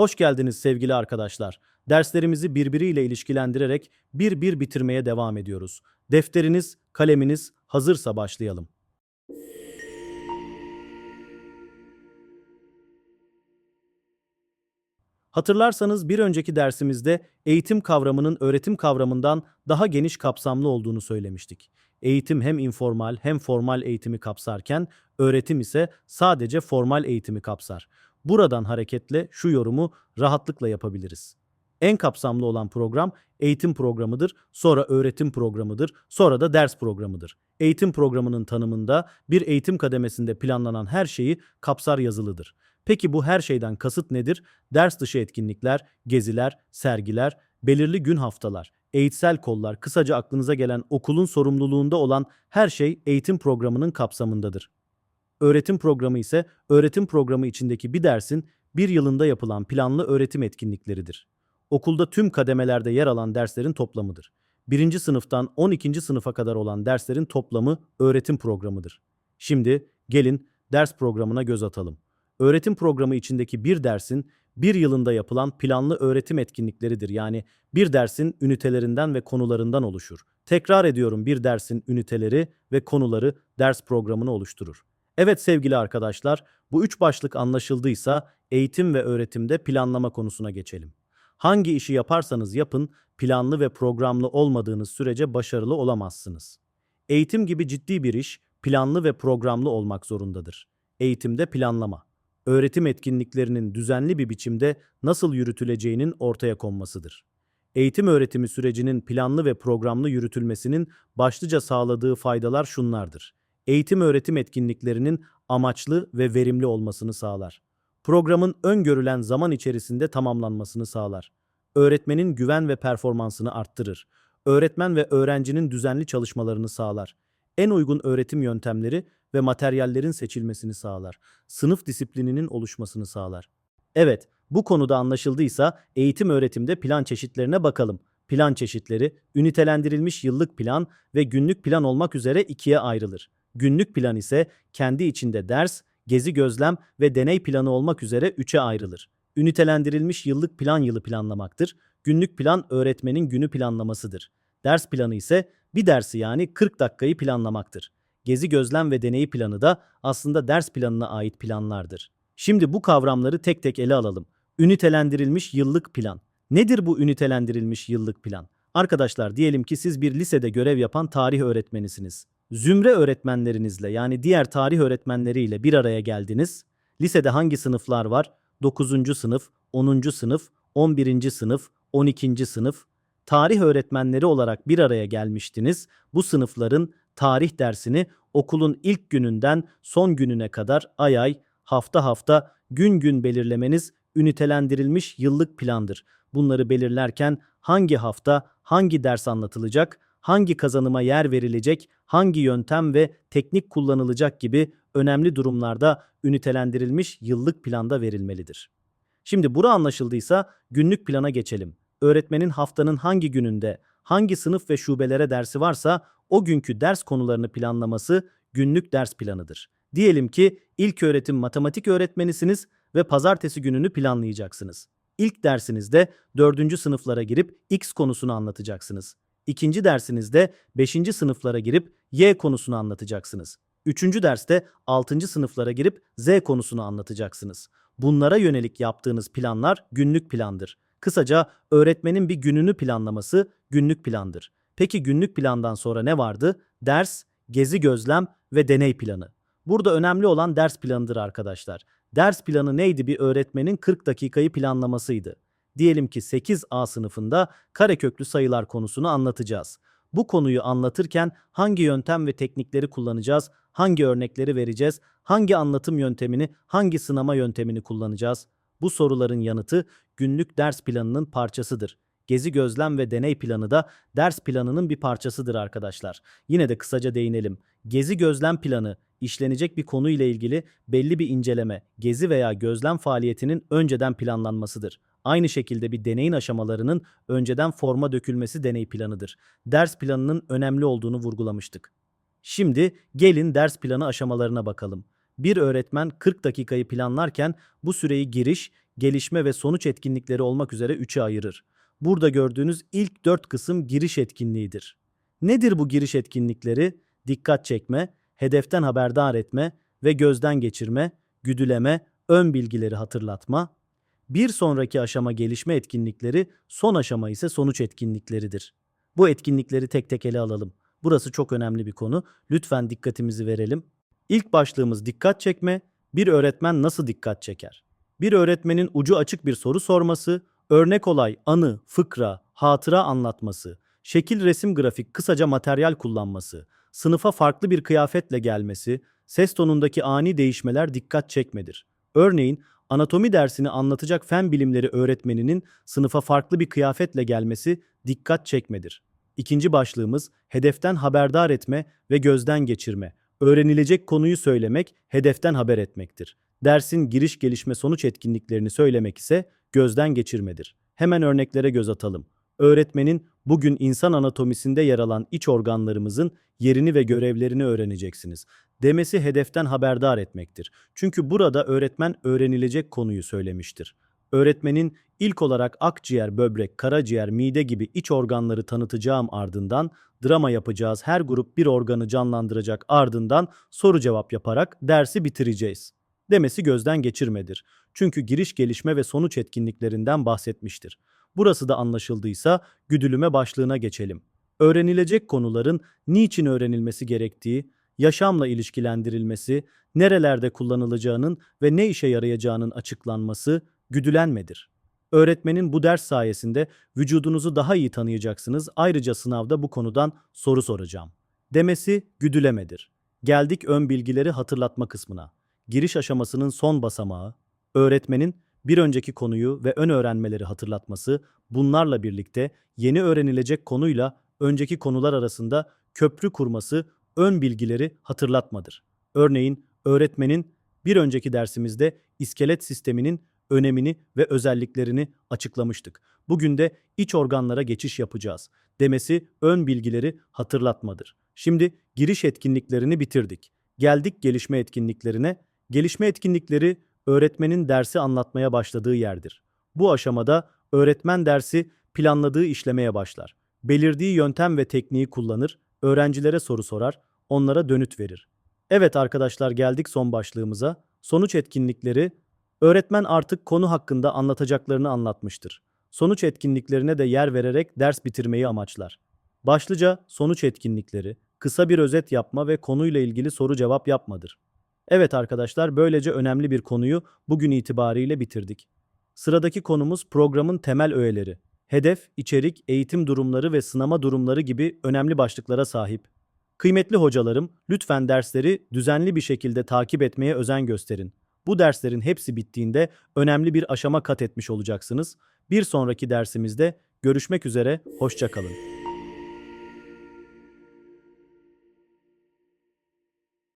Hoş geldiniz sevgili arkadaşlar. Derslerimizi birbiriyle ilişkilendirerek bir bir bitirmeye devam ediyoruz. Defteriniz, kaleminiz hazırsa başlayalım. Hatırlarsanız bir önceki dersimizde eğitim kavramının öğretim kavramından daha geniş kapsamlı olduğunu söylemiştik. Eğitim hem informal hem formal eğitimi kapsarken öğretim ise sadece formal eğitimi kapsar. Buradan hareketle şu yorumu rahatlıkla yapabiliriz. En kapsamlı olan program eğitim programıdır, sonra öğretim programıdır, sonra da ders programıdır. Eğitim programının tanımında bir eğitim kademesinde planlanan her şeyi kapsar yazılıdır. Peki bu her şeyden kasıt nedir? Ders dışı etkinlikler, geziler, sergiler, belirli gün haftalar, eğitsel kollar, kısaca aklınıza gelen okulun sorumluluğunda olan her şey eğitim programının kapsamındadır. Öğretim programı ise öğretim programı içindeki bir dersin bir yılında yapılan planlı öğretim etkinlikleridir. Okulda tüm kademelerde yer alan derslerin toplamıdır. Birinci sınıftan 12. sınıfa kadar olan derslerin toplamı öğretim programıdır. Şimdi gelin ders programına göz atalım. Öğretim programı içindeki bir dersin bir yılında yapılan planlı öğretim etkinlikleridir. Yani bir dersin ünitelerinden ve konularından oluşur. Tekrar ediyorum bir dersin üniteleri ve konuları ders programını oluşturur. Evet sevgili arkadaşlar, bu üç başlık anlaşıldıysa eğitim ve öğretimde planlama konusuna geçelim. Hangi işi yaparsanız yapın, planlı ve programlı olmadığınız sürece başarılı olamazsınız. Eğitim gibi ciddi bir iş planlı ve programlı olmak zorundadır. Eğitimde planlama, öğretim etkinliklerinin düzenli bir biçimde nasıl yürütüleceğinin ortaya konmasıdır. Eğitim öğretimi sürecinin planlı ve programlı yürütülmesinin başlıca sağladığı faydalar şunlardır. Eğitim öğretim etkinliklerinin amaçlı ve verimli olmasını sağlar. Programın öngörülen zaman içerisinde tamamlanmasını sağlar. Öğretmenin güven ve performansını arttırır. Öğretmen ve öğrencinin düzenli çalışmalarını sağlar. En uygun öğretim yöntemleri ve materyallerin seçilmesini sağlar. Sınıf disiplininin oluşmasını sağlar. Evet, bu konuda anlaşıldıysa eğitim öğretimde plan çeşitlerine bakalım. Plan çeşitleri ünitelendirilmiş yıllık plan ve günlük plan olmak üzere ikiye ayrılır. Günlük plan ise kendi içinde ders, gezi gözlem ve deney planı olmak üzere üçe ayrılır. Ünitelendirilmiş yıllık plan yılı planlamaktır. Günlük plan öğretmenin günü planlamasıdır. Ders planı ise bir dersi yani 40 dakikayı planlamaktır. Gezi gözlem ve deney planı da aslında ders planına ait planlardır. Şimdi bu kavramları tek tek ele alalım. Ünitelendirilmiş yıllık plan. Nedir bu ünitelendirilmiş yıllık plan? Arkadaşlar diyelim ki siz bir lisede görev yapan tarih öğretmenisiniz. Zümre öğretmenlerinizle yani diğer tarih öğretmenleriyle bir araya geldiniz. Lisede hangi sınıflar var? 9. sınıf, 10. sınıf, 11. sınıf, 12. sınıf. Tarih öğretmenleri olarak bir araya gelmiştiniz. Bu sınıfların tarih dersini okulun ilk gününden son gününe kadar ay ay, hafta hafta, gün gün belirlemeniz ünitelendirilmiş yıllık plandır. Bunları belirlerken hangi hafta hangi ders anlatılacak, hangi kazanıma yer verilecek, hangi yöntem ve teknik kullanılacak gibi önemli durumlarda ünitelendirilmiş yıllık planda verilmelidir. Şimdi bura anlaşıldıysa günlük plana geçelim. Öğretmenin haftanın hangi gününde, hangi sınıf ve şubelere dersi varsa o günkü ders konularını planlaması günlük ders planıdır. Diyelim ki ilk öğretim matematik öğretmenisiniz ve pazartesi gününü planlayacaksınız. İlk dersinizde 4. sınıflara girip X konusunu anlatacaksınız. İkinci dersinizde 5. sınıflara girip Y konusunu anlatacaksınız. Üçüncü derste 6. sınıflara girip Z konusunu anlatacaksınız. Bunlara yönelik yaptığınız planlar günlük plandır. Kısaca öğretmenin bir gününü planlaması günlük plandır. Peki günlük plandan sonra ne vardı? Ders, gezi gözlem ve deney planı. Burada önemli olan ders planıdır arkadaşlar. Ders planı neydi? Bir öğretmenin 40 dakikayı planlamasıydı. Diyelim ki 8A sınıfında kareköklü sayılar konusunu anlatacağız. Bu konuyu anlatırken hangi yöntem ve teknikleri kullanacağız? Hangi örnekleri vereceğiz? Hangi anlatım yöntemini, hangi sınama yöntemini kullanacağız? Bu soruların yanıtı günlük ders planının parçasıdır. Gezi gözlem ve deney planı da ders planının bir parçasıdır arkadaşlar. Yine de kısaca değinelim. Gezi gözlem planı işlenecek bir konu ile ilgili belli bir inceleme, gezi veya gözlem faaliyetinin önceden planlanmasıdır. Aynı şekilde bir deneyin aşamalarının önceden forma dökülmesi deney planıdır. Ders planının önemli olduğunu vurgulamıştık. Şimdi gelin ders planı aşamalarına bakalım. Bir öğretmen 40 dakikayı planlarken bu süreyi giriş, gelişme ve sonuç etkinlikleri olmak üzere üçe ayırır. Burada gördüğünüz ilk dört kısım giriş etkinliğidir. Nedir bu giriş etkinlikleri? Dikkat çekme, hedeften haberdar etme ve gözden geçirme, güdüleme, ön bilgileri hatırlatma. Bir sonraki aşama gelişme etkinlikleri, son aşama ise sonuç etkinlikleridir. Bu etkinlikleri tek tek ele alalım. Burası çok önemli bir konu. Lütfen dikkatimizi verelim. İlk başlığımız dikkat çekme. Bir öğretmen nasıl dikkat çeker? Bir öğretmenin ucu açık bir soru sorması, örnek olay, anı, fıkra, hatıra anlatması, şekil resim grafik kısaca materyal kullanması, sınıfa farklı bir kıyafetle gelmesi, ses tonundaki ani değişmeler dikkat çekmedir. Örneğin anatomi dersini anlatacak fen bilimleri öğretmeninin sınıfa farklı bir kıyafetle gelmesi dikkat çekmedir. İkinci başlığımız hedeften haberdar etme ve gözden geçirme. Öğrenilecek konuyu söylemek, hedeften haber etmektir. Dersin giriş gelişme sonuç etkinliklerini söylemek ise gözden geçirmedir. Hemen örneklere göz atalım. Öğretmenin bugün insan anatomisinde yer alan iç organlarımızın yerini ve görevlerini öğreneceksiniz. Demesi hedeften haberdar etmektir. Çünkü burada öğretmen öğrenilecek konuyu söylemiştir. Öğretmenin ilk olarak akciğer, böbrek, karaciğer, mide gibi iç organları tanıtacağım ardından drama yapacağız. Her grup bir organı canlandıracak ardından soru cevap yaparak dersi bitireceğiz. Demesi gözden geçirmedir. Çünkü giriş gelişme ve sonuç etkinliklerinden bahsetmiştir. Burası da anlaşıldıysa güdülüme başlığına geçelim. Öğrenilecek konuların niçin öğrenilmesi gerektiği, yaşamla ilişkilendirilmesi, nerelerde kullanılacağının ve ne işe yarayacağının açıklanması güdülenmedir. Öğretmenin bu ders sayesinde vücudunuzu daha iyi tanıyacaksınız. Ayrıca sınavda bu konudan soru soracağım. Demesi güdülemedir. Geldik ön bilgileri hatırlatma kısmına. Giriş aşamasının son basamağı, öğretmenin bir önceki konuyu ve ön öğrenmeleri hatırlatması, bunlarla birlikte yeni öğrenilecek konuyla önceki konular arasında köprü kurması, ön bilgileri hatırlatmadır. Örneğin öğretmenin bir önceki dersimizde iskelet sisteminin önemini ve özelliklerini açıklamıştık. Bugün de iç organlara geçiş yapacağız. Demesi ön bilgileri hatırlatmadır. Şimdi giriş etkinliklerini bitirdik. Geldik gelişme etkinliklerine. Gelişme etkinlikleri öğretmenin dersi anlatmaya başladığı yerdir. Bu aşamada öğretmen dersi planladığı işlemeye başlar. Belirdiği yöntem ve tekniği kullanır, öğrencilere soru sorar, onlara dönüt verir. Evet arkadaşlar geldik son başlığımıza. Sonuç etkinlikleri Öğretmen artık konu hakkında anlatacaklarını anlatmıştır. Sonuç etkinliklerine de yer vererek ders bitirmeyi amaçlar. Başlıca sonuç etkinlikleri, kısa bir özet yapma ve konuyla ilgili soru cevap yapmadır. Evet arkadaşlar böylece önemli bir konuyu bugün itibariyle bitirdik. Sıradaki konumuz programın temel öğeleri. Hedef, içerik, eğitim durumları ve sınama durumları gibi önemli başlıklara sahip. Kıymetli hocalarım, lütfen dersleri düzenli bir şekilde takip etmeye özen gösterin. Bu derslerin hepsi bittiğinde önemli bir aşama kat etmiş olacaksınız. Bir sonraki dersimizde görüşmek üzere, hoşçakalın.